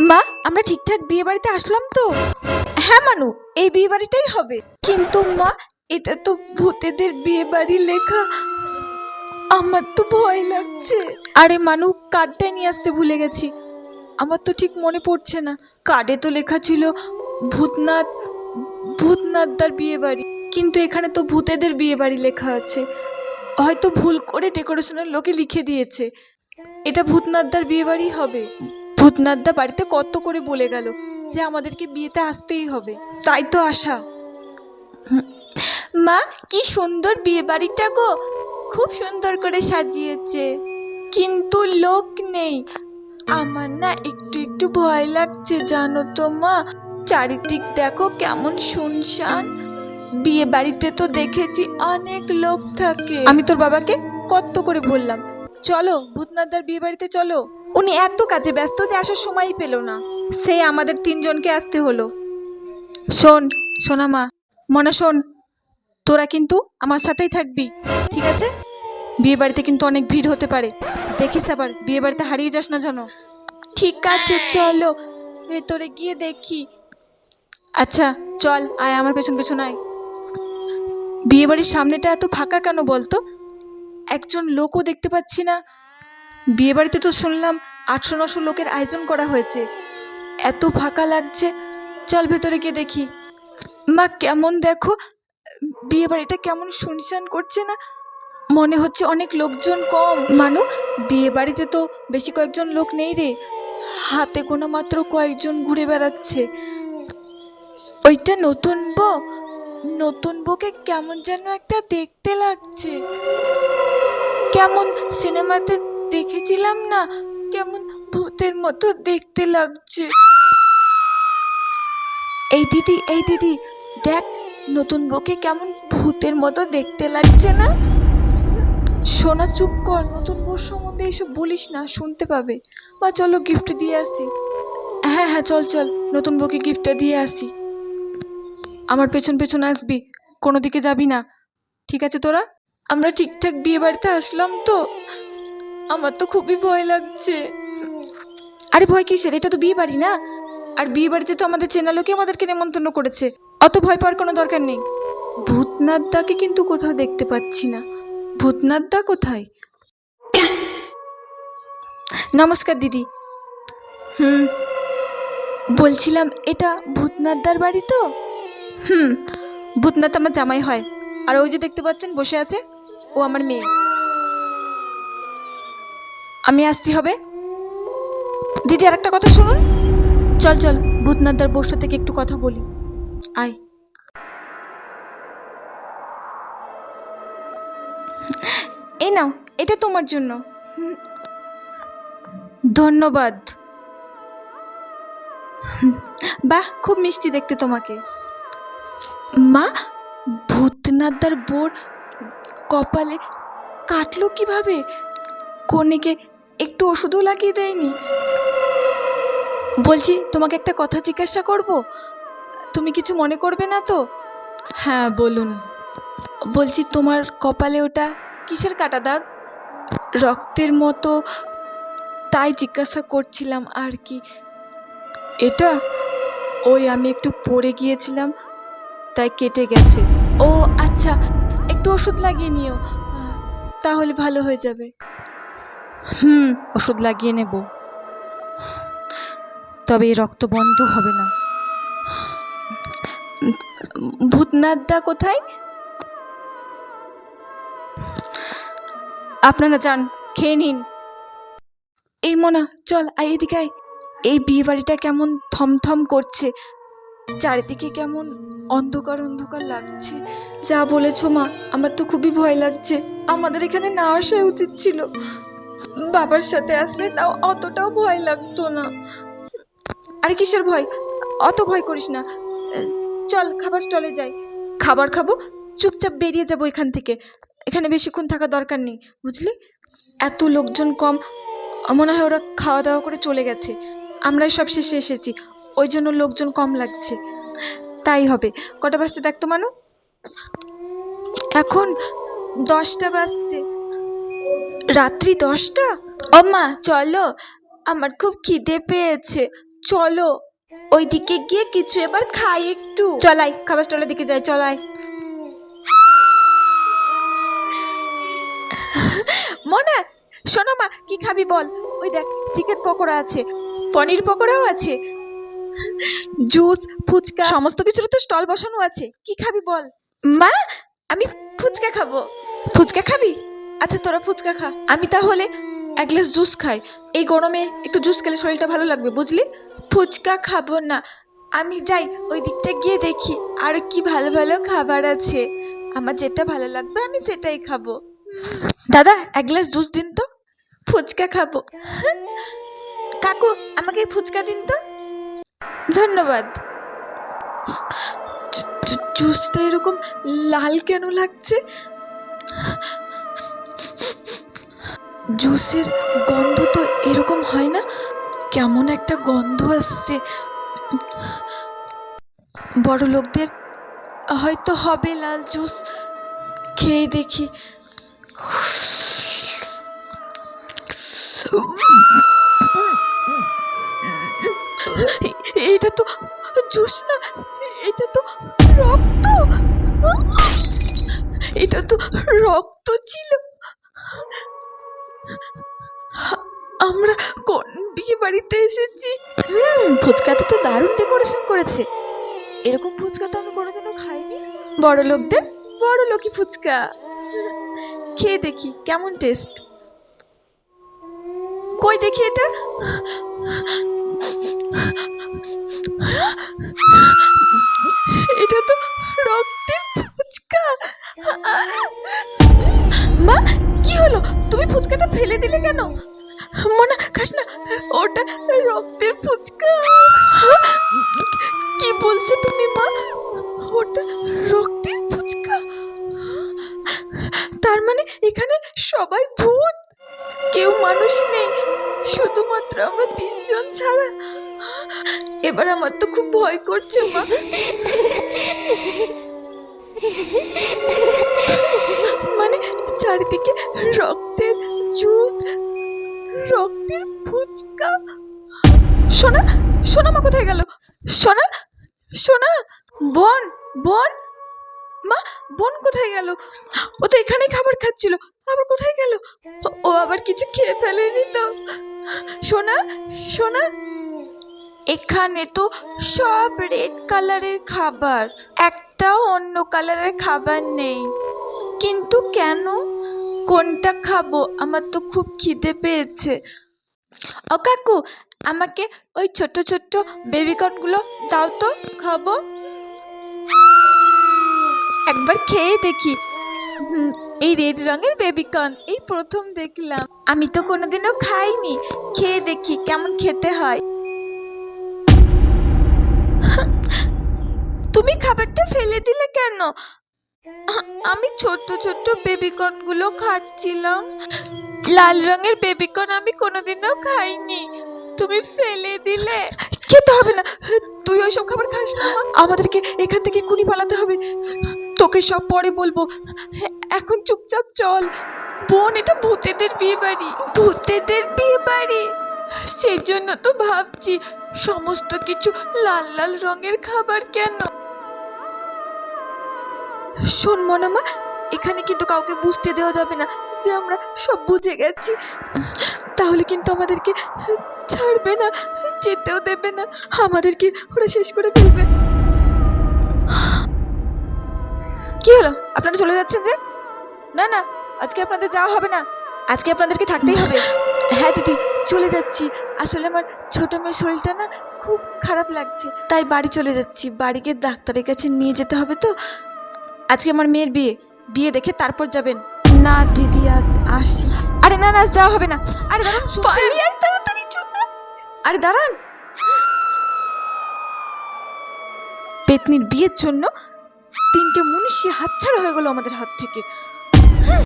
মা, আমরা ঠিকঠাক বিয়ে বাড়িতে আসলাম তো? হ্যাঁ মানু, এই বিয়ে বাড়িটাই হবে। কিন্তু মা, এটা তো ভূতেদের বিয়ে বাড়ি লেখা। আমার তো ভয় লাগছে। আরে মানু, কার্ডটাই নিয়ে আসতে ভুলে গেছি। আমার তো ঠিক মনে পড়ছে না। কার্ডে তো লেখা ছিল ভূতনাথ, ভূতনাথদার বিয়ে বাড়ি। কিন্তু এখানে তো ভূতেদের বিয়ে বাড়ি লেখা আছে। হয়তো ভুল করে ডেকোরেশনের লোকে লিখে দিয়েছে। এটা ভূতনাথদার বিয়ে বাড়ি হবে। ভূতনাথদা বাড়িতে কত করে বলে গেল যে আমাদেরকে বিয়েতে আসতেই হবে। তাই তো আশা। মা, কি সুন্দর বিয়ে বাড়িটা গো। খুব সুন্দর করে সাজিয়েছে। কিন্তু লোক নেই। আমার না একটু একটু ভয় লাগছে, জানো তো মা। চারিদিক দেখো কেমন শুনশান। বিয়ে বাড়িতে তো দেখেছি অনেক লোক থাকে। আমি তোর বাবাকে কত করে বললাম। চলো, ভূতনাথদার বিয়ে বাড়িতে চলো। উনি এত কাজে ব্যস্ত যে আসার সময়ই পেল না। সে আমাদের তিনজনকে আসতে হলো। শোন শোনা মা মনে শোন, তোরা কিন্তু আমার সাথেই থাকবি, ঠিক আছে? বিয়ে বাড়িতে কিন্তু অনেক ভিড় হতে পারে। দেখিস আবার, বিয়ে বাড়িতে হারিয়ে যাস না যেন। ঠিক আছে, চলো, ভেতরে গিয়ে দেখি। আচ্ছা চল, আয় আমার পেছন পেছন, আয়। বিয়ে বাড়ির সামনেটা এত ফাঁকা কেন বলতো? একজন লোকও দেখতে পাচ্ছি না। বিয়ে বাড়িতে তো শুনলাম আটশো নশো লোকের আয়োজন করা হয়েছে। এত ফাঁকা লাগছে, চল ভেতরে গিয়ে দেখি। মা, কেমন দেখো? বিয়ে বাড়িটা কেমন শুনশান করছে না? মনে হচ্ছে অনেক লোকজন কম। মানু বিয়ে বাড়িতে তো বেশি কয়েকজন লোক নেই রে। হাতে গোনা মাত্র কয়েকজন ঘুরে বেড়াচ্ছে। ওইটা নতুন বউ? নতুন বউকে কেমন যেন একটা দেখতে লাগছে। কেমন সিনেমাতে দেখেছিলাম না, কেমন ভূতের মতো দেখতে লাগছে। এই দিদি এই দিদি, দেখ, নতুন বউকে কেমন ভূতের মতো দেখতে লাগছে না? সোনা, চুপ কর, নতুন বউর সম্বন্ধে এসব বলিস না, শুনতে পাবে। মা, চলো গিফট দিয়ে আসি। হ্যাঁ হ্যাঁ চল চল, নতুন বউকে গিফটটা দিয়ে আসি। আমার পেছন পেছন আসবি, কোনো দিকে যাবি না। ঠিক আছে তোরা? আমরা ঠিকঠাক বিয়ে বাড়িতে আসলাম তো। আমার তো খুবই ভয় লাগছে। আরে ভয় কিসের? এটা তো বিয়ে বাড়ি না? আর বিয়ে বাড়িতে তো আমাদের চেনা লোকে আমাদেরকে নেমন্তন্ন করেছে। অত ভয় পাওয়ার কোনো দরকার নেই। ভূতনাথদাকে কিন্তু কোথাও দেখতে পাচ্ছি না। ভূতনাথদা কোথায়? নমস্কার দিদি। হুম। বলছিলাম, এটা ভূতনাথদার বাড়ি তো? হুম। ভূতনাথ আমার জামাই হয়। আর ওই যে দেখতে পাচ্ছেন বসে আছে? ও আমার মেয়ে। আমি আসছি, হবে? দিদি আর একটা কথা শুনুন। চল চল, ভূতনাথদার বসা থেকে একটু কথা বলি। আয়। এই নাও, এটা তোমার জন্য। ধন্যবাদ। বাহ, খুব মিষ্টি দেখতে তোমাকে। মা, ভূতনাথদার বোর কপালে কাটলো কীভাবে? কনেকে একটু ওষুধও লাগিয়ে দেয়নি। বলছি তোমাকে একটা কথা জিজ্ঞাসা করব? তুমি কিছু মনে করবে না তো? হ্যাঁ বলুন। বলছি তোমার কপালে ওটা কিসের কাটা দাগ? রক্তের মতো তাই জিজ্ঞাসা করছিলাম আর কি। এটা? ওই আমি একটু পড়ে গিয়েছিলাম তাই কেটে গেছে। ও আচ্ছা একটু ওষুধ লাগিয়ে নিও। তাহলে ভালো হয়ে যাবে। হুম, ওষুধ লাগিয়ে নেব। তবে এই রক্ত বন্ধ হবে না। ভূতনাথদা কোথায়? আপনারা যান, খেয়ে নিন। এই মোনা, চল, আয় এদিকে আয়। এই বিয়ে বাড়িটা কেমন থমথম করছে। চারিদিকে কেমন অন্ধকার অন্ধকার লাগছে। যা বলেছ মা, আমার তো খুবই ভয় লাগছে। আমাদের এখানে না আসা উচিত ছিল। বাবার সাথে আসলে তাও অতটাও ভয় লাগতো না। আরে কিসের ভয়? অত ভয় করিস না। চল, খাবার স্টলে যাই। খাবার খাব? চুপচাপ বেরিয়ে যাব এখান থেকে। এখানে বেশিক্ষণ থাকা দরকার নেই, বুঝলি? এত লোকজন কম, মনে হয় ওরা খাওয়া দাওয়া করে চলে গেছে। আমরা সব শেষে এসেছি, ওই জন্য লোকজন কম লাগছে। তাই হবে। কটা বাজছে দেখতো মানু? এখন দশটা বাজছে। রাত্রি দশটা? ও মা চলো। আমার খুব খিদে পেয়েছে। চলো। ওইদিকে গিয়ে কিছু এবার খাই একটু। চলাই খাবার স্টলের দিকে যাই চলাই মনা, শোনো মা, কি খাবি বল? ওই দেখ, চিকেন পকোড়া আছে। পনির পকোড়াও আছে। জুস, ফুচকা, সমস্ত কিছুর তো স্টল বসানো আছে। কি খাবি বল? মা, আমি ফুচকা খাব। ফুচকা খাবি? আচ্ছা তোরা ফুচকা খা। আমি তাহলে এক গ্লাস জুস খাই। এই গরমে একটু জুস খেলে শরীরটা ভালো লাগবে, বুঝলি? ফুচকা খাব না। আমি যাই, ওই দিকটা গিয়ে দেখি। আর কি ভালো ভালো খাবার আছে। আমার যেটা ভালো লাগবে, আমি সেটাই খাব। দাদা, এক গ্লাস জুস দিন তো। ফুচকা খাব। কাকু, আমাকে ফুচকা দিন তো। ধন্যবাদ। জুসটা এরকম লাল কেন লাগছে? জুসের গন্ধ তো এরকম হয় না? কেমন একটা গন্ধ আসছে। বড় লোকদের হয়তো হবে লাল জুস। খেয়ে দেখি। এটা তো জুস না, এটা তো রক্ত। এটা তো রক্ত ছিল। আমরা কোন বিয়ে বাড়িতে এসেছি? হুম, ফুচকাতে তো দারুণ ডেকোরেশন করেছে। এরকম ফুচকা তো আমি কোনোদিনও খাইনি। বড় লোকদের বড় লোকই ফুচকা। খেয়ে দেখি, কেমন টেস্ট কই দেখি এটা? এটা তো রক্তের ফুচকা। মা হলো? তুমি ফুচকাটা ফেলে দিলে কেন? মনা, খাস না। ওটা রক্তের ফুচকা। কি বলছো তুমি, মা? ওটা রক্তের ফুচকা? তার মানে এখানে সবাই ভূত? কেউ মানুষ নেই। শুধুমাত্র আমরা তিনজন ছাড়া। এবার আমার তো খুব ভয় করছে, মা। চারিদিকে রক্তের জুস, রক্তের ফুচকা। সোনা সোনা মা কোথায় গেল? সোনা সোনা, বোন বোন। মা, বোন কোথায় গেল? ও তো এখানেই খাবার খাচ্ছিল, আবার কোথায় গেল? ও- আবার কিছু খেয়ে ফেলেনি তো। সোনা সোনা, এখানে তো সব রেড কালারের খাবার, একটাও অন্য কালারের খাবার নেই। কিন্তু কেন? কোনটা খাব? আমার তো খুব খিদে পেয়েছে। ও কাকু, আমাকে ওই ছোট ছোট বেবিকর্নগুলো দাও তো, খাব। একবার খেয়ে দেখি। এই রেড রঙের বেবিকর্ন, এই প্রথম দেখলাম। আমি তো কোনোদিনও খাইনি। খেয়ে দেখি কেমন খেতে হয়। তুমি খাবারটা ফেলে দিলে কেন? আমি ছোট্ট ছোট্ট বেবিকর্নগুলো খাচ্ছিলাম। লাল রঙের বেবিকর্ন আমি কোনোদিনও খাইনি। তুমি ফেলে দিলে। খেতে হবে না। তুই ওইসব খাবার খাস আমাদেরকে এখান থেকে এক্ষুনি পালাতে হবে। তোকে সব পরে বলব। এখন চুপচাপ চল। বোন, এটা ভূতেদের বিয়ে বাড়ি। ভূতেদের বিয়ে বাড়ি? সেই জন্য তো ভাবছি, সমস্ত কিছু লাল লাল রঙের খাবার কেন? শোন মনামা, এখানে কিন্তু কাউকে বুঝতে দেওয়া যাবে না যে আমরা সব বুঝে গেছি। তাহলে কিন্তু আমাদেরকে ছাড়বে না, যেতেও দেবে না, আমাদেরকে ওরা শেষ করে ফেলবে। কি হলো? আপনারা চলে যাচ্ছেন যে? না না, আজকে আপনাদের যাওয়া হবে না। আজকে আপনাদেরকে থাকতেই হবে। হ্যাঁ দিদি, চলে যাচ্ছি। আসলে আমার ছোট মেয়ের শরীরটা না খুব খারাপ লাগছে। তাই বাড়ি চলে যাচ্ছি। বাড়ি গিয়ে ডাক্তারের কাছে নিয়ে যেতে হবে তো। আজকে আমার মেয়ের বিয়ে। বিয়ে দেখে তারপর যাবেন। না দিদি আজ আসি। আরে না না যাওয়া হবে না। আরে দাঁড়ান পালিয়ে আয় তাড়াতাড়ি আরে দাঁড়ান। পেতনির বিয়ের জন্য তিনটে মনীষী হাতছাড়া হয়ে গেল আমাদের হাত থেকে।